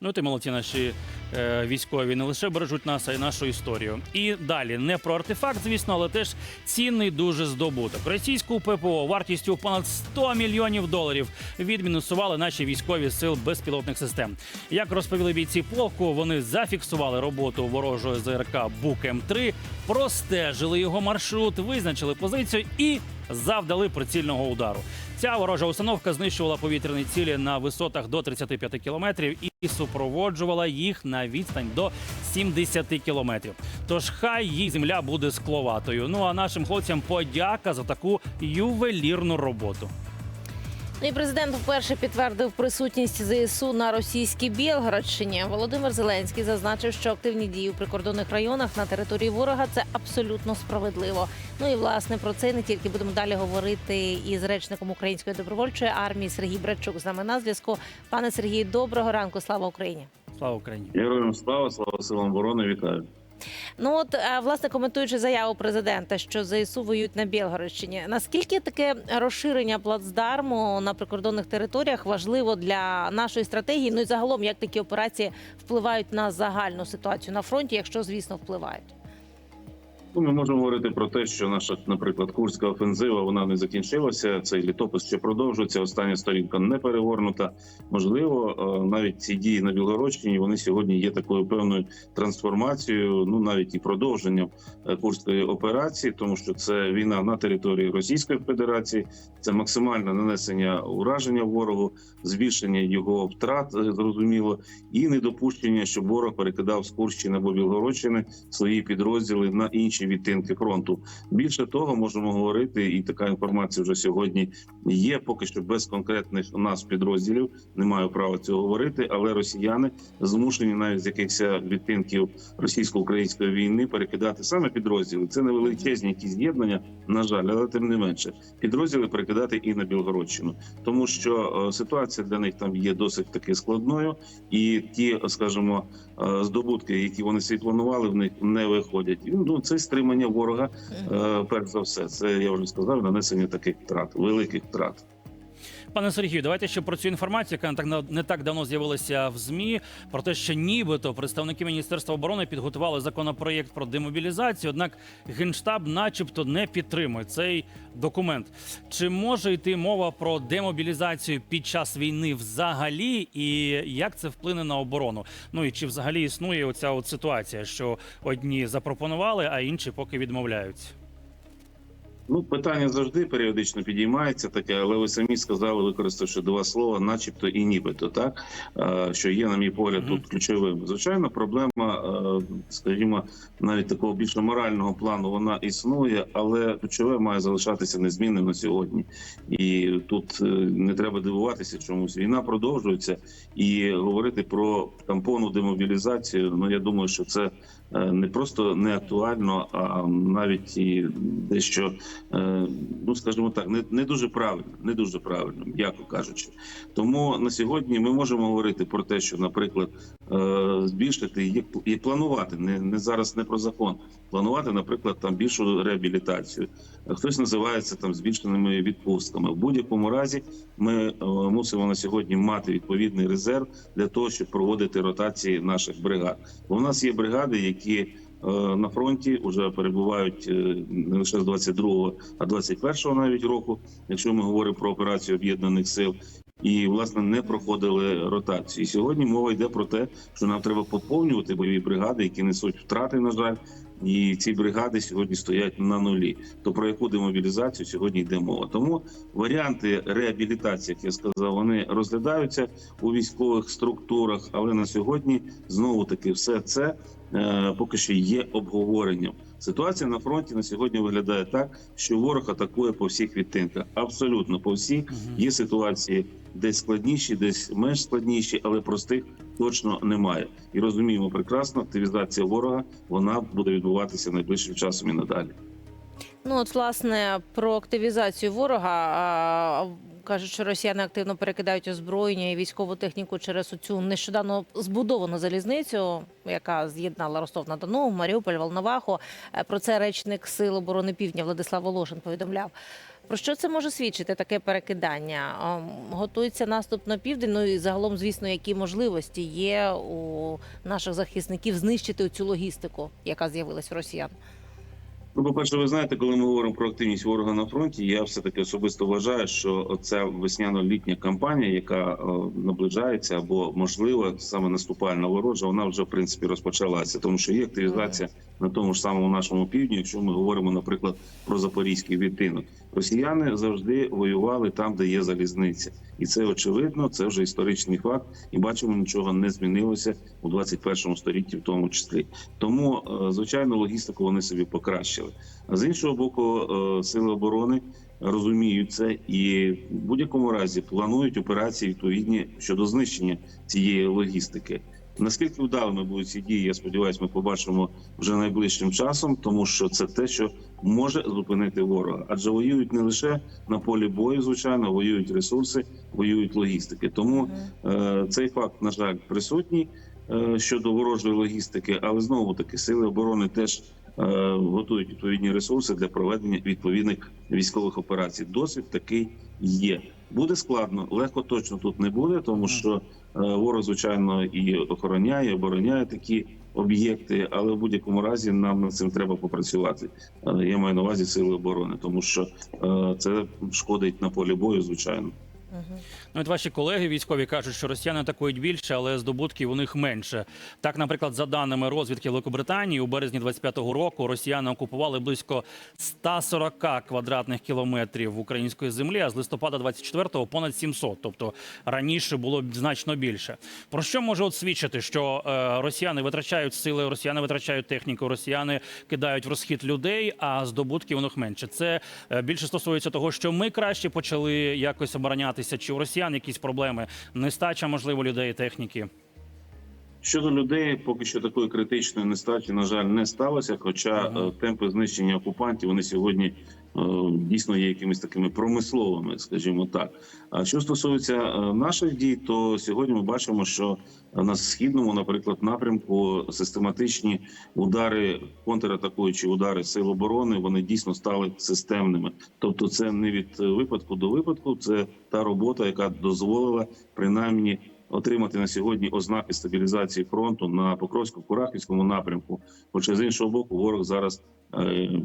Ну, ти молодці наші е, військові не лише бережуть нас, а й нашу історію. І далі не про артефакт, звісно, але теж цінний дуже здобуток. Російську ППО вартістю понад 100 мільйонів доларів відмінусували наші військові сил безпілотних систем. Як розповіли бійці полку, вони зафіксували роботу ворожої ЗРК Бук М3, простежили його маршрут, визначили позицію і завдали прицільного удару. Ця ворожа установка знищувала повітряні цілі на висотах до 35 кілометрів і супроводжувала їх на відстань до 70 кілометрів. Тож хай їх земля буде скловатою. Ну а нашим хлопцям подяка за таку ювелірну роботу. Ну і президент вперше підтвердив присутність ЗСУ на російській Білгородщині. Володимир Зеленський зазначив, що активні дії у прикордонних районах на території ворога це абсолютно справедливо. Ну і власне про це не тільки будемо далі говорити із речником української добровольчої армії Сергій Брачук з нами на зв'язку. Пане Сергію, доброго ранку. Слава Україні. Слава Україні! Героям слава, слава силам оборони, вітаю. Ну от е, власне коментуючи заяву президента, що ЗСУ воюють на Білгородщині. Наскільки таке розширення плацдарму на прикордонних територіях важливо для нашої стратегії? Ну і загалом, як такі операції впливають на загальну ситуацію на фронті, якщо звісно впливають? Ну, ми можемо говорити про те, що наша, наприклад, курська офензива вона не закінчилася. Цей літопис ще продовжується. Остання сторінка не перегорнута. Можливо, е, навіть ці дії на Білгородщині вони сьогодні є такою певною трансформацією, ну навіть і продовженням е, курської операції, тому що це війна на території Російської Федерації, це максимальне нанесення ураження ворогу, збільшення його втрат, е, зрозуміло, і недопущення, щоб ворог перекидав з Курщини або Білгородщини свої підрозділи на інші відтинки фронту. Більше того, можемо говорити, і така інформація вже сьогодні є. Поки що без конкретних у нас підрозділів не маю права цього говорити, але росіяни змушені навіть з якихось відтинків російсько-української війни перекидати саме підрозділи. Це не величезні якісь з'єднання, на жаль, але тим не менше підрозділи перекидати і на Білгородщину, тому що е, ситуація для них там є досить таки складною, і ті, скажімо, е, здобутки, які вони собі планували, в них не виходять. Ну це стримання ворога. е, Перш за все, це я вже сказав, нанесення таких втрат, великих втрат. Пане Сергію, давайте ще про цю інформацію, яка так не так давно з'явилася в змі. Про те, що нібито представники міністерства оборони підготували законопроєкт про демобілізацію. Однак генштаб, начебто, не підтримує цей документ. Чи може йти мова про демобілізацію під час війни взагалі, і як це вплине на оборону? Ну і чи взагалі існує оця от ситуація, що одні запропонували, а інші поки відмовляються? Ну, питання завжди періодично підіймається таке, але ви самі сказали, використавши два слова, начебто і нібито, так Е, що є, на мій погляд, тут ключовим. Звичайно, проблема, е, скажімо, навіть такого більше морального плану вона існує, але ключове має залишатися незмінним на сьогодні. І тут е, не треба дивуватися, чомусь війна продовжується, і говорити про тампонну демобілізацію. Ну я думаю, що це не просто не актуально, а навіть і дещо, ну скажімо так, не, не дуже правильно, не дуже правильно, м'яко кажучи. Тому на сьогодні ми можемо говорити про те, що, наприклад, е, збільшити і, планувати не, не зараз не про закон, планувати, наприклад, там більшу реабілітацію. Хтось називає це там збільшеними відпустками. В будь-якому разі ми е, мусимо на сьогодні мати відповідний резерв для того, щоб проводити ротації наших бригад. Бо в нас є бригади, які е, на фронті вже перебувають е, не лише з 22-го, а 21-го навіть року, якщо ми говоримо про операцію об'єднаних сил. І власне не проходили ротацію. І сьогодні мова йде про те, що нам треба поповнювати бойові бригади, які несуть втрати, на жаль, і ці бригади сьогодні стоять на нулі. То про яку демобілізацію сьогодні йде мова? Тому варіанти реабілітації, як я сказав, вони розглядаються у військових структурах, але на сьогодні знову таки все це е, поки що є обговоренням. Ситуація на фронті на сьогодні виглядає так, що ворог атакує по всіх відтинках. Абсолютно по всіх є ситуації десь складніші, десь менш складніші, але простих точно немає. І розуміємо прекрасно, активізація ворога вона буде відбуватися найближчим часом і надалі. Ну от власне про активізацію ворога. а, Кажуть, що росіяни активно перекидають озброєння і військову техніку через цю нещодавно збудовану залізницю, яка з'єднала Ростов на Дону, Маріуполь, Волноваху. Е, Про це речник Сил оборони Півдня Владислав Волошин повідомляв. Про що це може свідчити таке перекидання? Ем, Готується наступ на південь. Ну і загалом, звісно, які можливості є у наших захисників знищити цю логістику, яка з'явилась у росіян. Ну, по-перше, ви знаєте, коли ми говоримо про активність ворога на фронті, я все таки особисто вважаю, що ця весняно-літня кампанія, яка наближається, або можливо саме наступальна ворожа, вона вже в принципі розпочалася, тому що є активізація на тому ж самому нашому півдні. Якщо ми говоримо, наприклад, про запорізький відтинок, росіяни завжди воювали там, де є залізниця, і це очевидно. Це вже історичний факт, і бачимо, нічого не змінилося у 21 столітті, в тому числі. Тому, е, звичайно, логістику вони собі покращили. А з іншого боку, е, сили оборони розуміють це і в будь-якому разі планують операції відповідні щодо знищення цієї логістики. Наскільки вдалими будуть ці дії, я сподіваюся, ми побачимо вже найближчим часом, тому що це те, що може зупинити ворога, адже воюють не лише на полі бою, звичайно, воюють ресурси, воюють логістики. Тому Е, Цей факт, на жаль, присутній е, щодо ворожої логістики, але знову таки сили оборони теж е, готують відповідні ресурси для проведення відповідних військових операцій. Досвід такий є. Буде складно, легко точно тут не буде, тому що ворог, звичайно, і охороняє, обороняє такі об'єкти, але в будь-якому разі нам над цим треба попрацювати. Е, Я маю на увазі сили оборони, тому що е, це шкодить на полі бою, звичайно. Ну, от ваші колеги військові кажуть, що росіяни атакують більше, але здобутків у них менше. Так, наприклад, за даними розвідки Великобританії, у березні 25-го року росіяни окупували близько 140 квадратних кілометрів української землі, а з листопада 24-го понад 700. Тобто раніше було значно більше. Про що може от свідчити, що е, росіяни витрачають сили, росіяни витрачають техніку, росіяни кидають в розхід людей, а здобутків у них менше. Це е, більше стосується того, що ми краще почали якось оборонятися, чи у росіян якісь проблеми, нестача, можливо, людей, техніки. Щодо людей, поки що такої критичної нестачі, на жаль, не сталося. Хоча uh -huh. темпи знищення окупантів вони сьогодні е, дійсно є якимись такими промисловими, скажімо так. А що стосується е, наших дій, то сьогодні ми бачимо, що на східному, наприклад, напрямку систематичні удари, контратакуючі удари сил оборони, вони дійсно стали системними. Тобто, це не від е, випадку до випадку, це та робота, яка дозволила принаймні отримати на сьогодні ознаки стабілізації фронту на Покровсько-Курахівському напрямку. Хоча з іншого боку, ворог зараз е,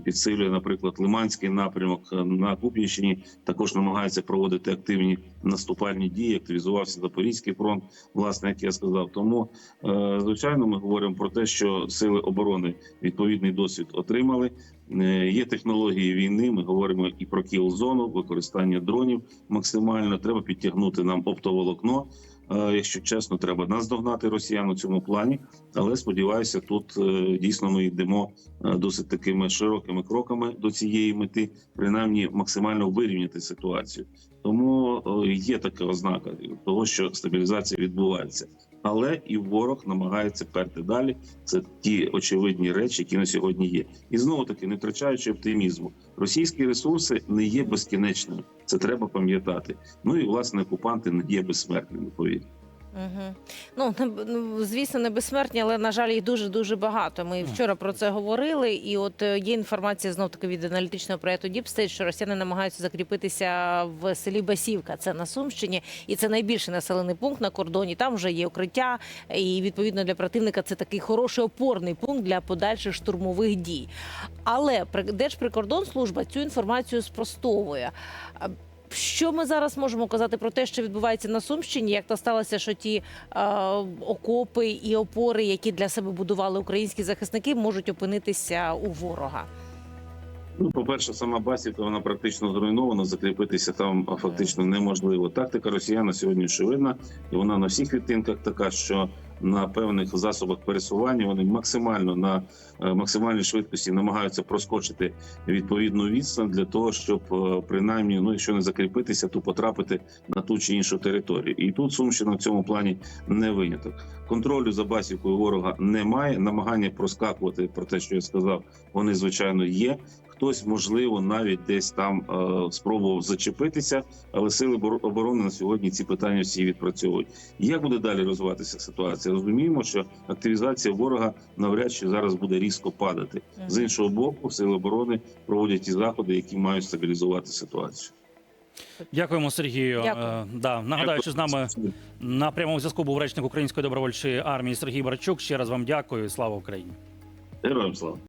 підсилює, наприклад, Лиманський напрямок е, на Куп'янщині. Також намагається проводити активні наступальні дії. Активізувався Запорізький фронт, власне, як я сказав. Тому е, звичайно, ми говоримо про те, що сили оборони відповідний досвід отримали. Е, Є технології війни. Ми говоримо і про кіл-зону, використання дронів максимально. Треба підтягнути нам оптоволокно. Е, Якщо чесно, треба наздогнати росіян у цьому плані. Але сподіваюся, тут е, дійсно ми йдемо е, досить такими широкими кроками до цієї мети, принаймні максимально вирівняти ситуацію. Тому є така ознака того, що стабілізація відбувається. Але і ворог намагається перти далі. Це ті очевидні речі, які на сьогодні є, і знову таки не втрачаючи оптимізму. Російські ресурси не є безкінечними. Це треба пам'ятати. Ну і власне окупанти не є безсмертними. Повірте. Угу. Ну, не- ну, звісно, не безсмертні, але, на жаль, їх дуже-дуже багато. Ми вчора про це говорили, і от е, є інформація знов таки від аналітичного проєкту State, що росіяни намагаються закріпитися в селі Басівка. Це на Сумщині, і це найбільший населений пункт на кордоні. Там вже є укриття, і відповідно для противника це такий хороший опорний пункт для подальших штурмових дій. Але при- Держприкордонслужба цю інформацію спростовує. Що ми зараз можемо казати про те, що відбувається на Сумщині? Як то сталося, що ті е, окопи і опори, які для себе будували українські захисники, можуть опинитися у ворога? Ну, по-перше, сама Басівка вона практично зруйнована. Закріпитися там фактично неможливо. Тактика росіян на сьогодні очевидна, і вона на всіх відтинках така, що на певних засобах пересування вони максимально на е, максимальній швидкості намагаються проскочити відповідну відстань для того, щоб е, принаймні, ну якщо не закріпитися, то потрапити на ту чи іншу територію. І тут Сумщина в цьому плані не виняток. Контролю за басівкою ворога немає. Намагання проскакувати про те, що я сказав, вони звичайно є. Хтось можливо навіть десь там е, спробував зачепитися, але сили обор- оборони на сьогодні ці питання всі відпрацьовують. Як буде далі розвиватися ситуація? Розуміємо, що активізація ворога навряд чи зараз буде різко падати. З іншого боку, сили оборони проводять ті заходи, які мають стабілізувати ситуацію. Дякуємо, Сергію. Дякую. Е, да, нагадаю, що з нами на прямому зв'язку був речник Української добровольчої армії Сергій Барчук. Ще раз вам дякую. Слава Україні. Героям слава.